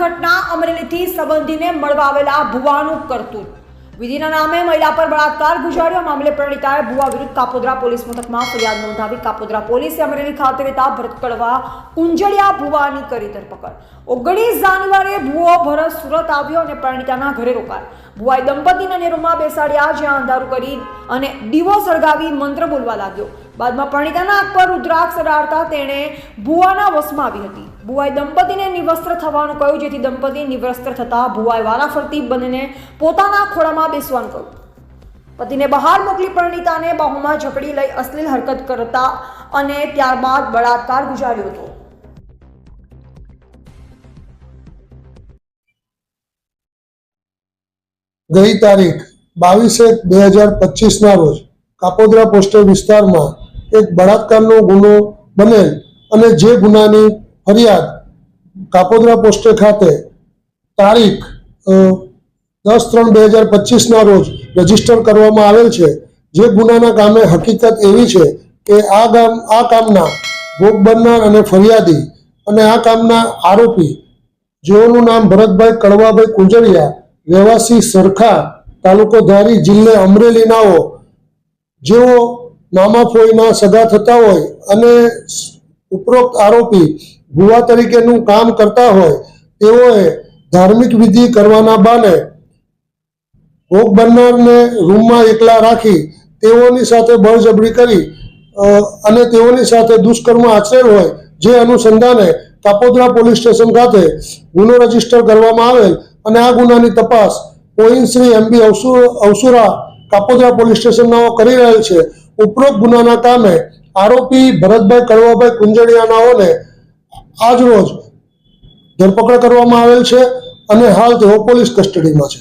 ઘટના અમરેલીથી સંબંધીને મળવા આવેલા ભુવાનું કરતું વિધિના નામે મહિલા પર બળાત્કાર ગુજાર્યો. મામલે પરિણીતાએ ભુવા વિરુદ્ધ કાપોદ્રા પોલીસ મથકમાં ફરિયાદ નોંધાવી કાપોદ્રા પોલીસે અમરેલી ખાતે રહેતા ભરત કડવા કુંજળિયા ભુવાની કરી ધરપકડ. ઓગણીસ જાન્યુઆરીએ ભુવો ભરત સુરત આવ્યો અને પ્રણીતાના ઘરે રોકાયો. ભુવાએ દંપતીને નેરુમાં બેસાડ્યા, જ્યાં અંધારું કરી અને દીવો સળગાવી મંત્ર બોલવા લાગ્યો. બાદમાં પરિણીતાના આંખ પર રુદ્રાક્ષ રાડતા તેણે ભુવાના વશમાં આવી હતી. ભુવાઈ દંપતીને નિવસ્ત્ર થવાનું કહ્યું, જેથી દંપતી નિવસ્ત્ર થતા ભુવાઈ વારાફરતી બંનેને પોતાના ખોળામાં બેસવાનું કહ્યું. પતિને બહાર મોકલી પરિણીતાને બાહુમાં ઝકડી લઈ અશ્લીલ હરકત કરતા અને ત્યારબાદ બળાત્કાર ગુજાર્યો હતો. ગઈ તારીખ બાવીસ એક બે હજાર પચીસના રોજ કાપોદ્રા પોસ્ટલ વિસ્તારમાં એક બળાત્કારનો ગુનો બનેલ અને જે ગુનાની ફરિયાદ કાપોદ્રા પોસ્ટે ખાતે તારીખ દસ ત્રણ બે હજાર પચીસના રોજ રજિસ્ટર કરવામાં આવેલ છે. જે ગુનાના કામે હકીકત એવી છે કે આ ગામ, આ કામના ભોગ બનનાર અને ફરિયાદી અને આ કામના આરોપી, જેઓનું નામ ભરતભાઈ કડવાભાઈ કુંજરિયા રહેવાસી સરખા તાલુકો ધારી જિલ્લે અમરેલીનાઓ, જેઓ મામા ફોઈના સગા થતા હોય અને ઉપરોક્ત આરોપી ભુવા તરીકેનું કામ કરતા હોય, તેઓએ ધાર્મિક વિધિ કરવાના બાને ભોગ બનનારને રૂમમાં એકલા રાખી તેઓની સાથે બળજબરી કરી અને તેઓની સાથે દુષ્કર્મ આચરેલ હોય, જે અનુસંધાને કાપોદ્રા પોલીસ સ્ટેશન ખાતે ગુનો રજિસ્ટર કરવામાં આવેલ અને આ ગુનાની તપાસ point Shri MB Avasura Kapodara police સ્ટેશનનાઓ કરી રહેલ છે. ઉપરોક્ત ગુનાના કામે આરોપી ભરતભાઈ કડવાભાઈ કુંજડિયાનાઓને આજ રોજ ધરપકડ કરવામાં આવેલ છે અને હાલ તેઓ પોલીસ કસ્ટડીમાં છે.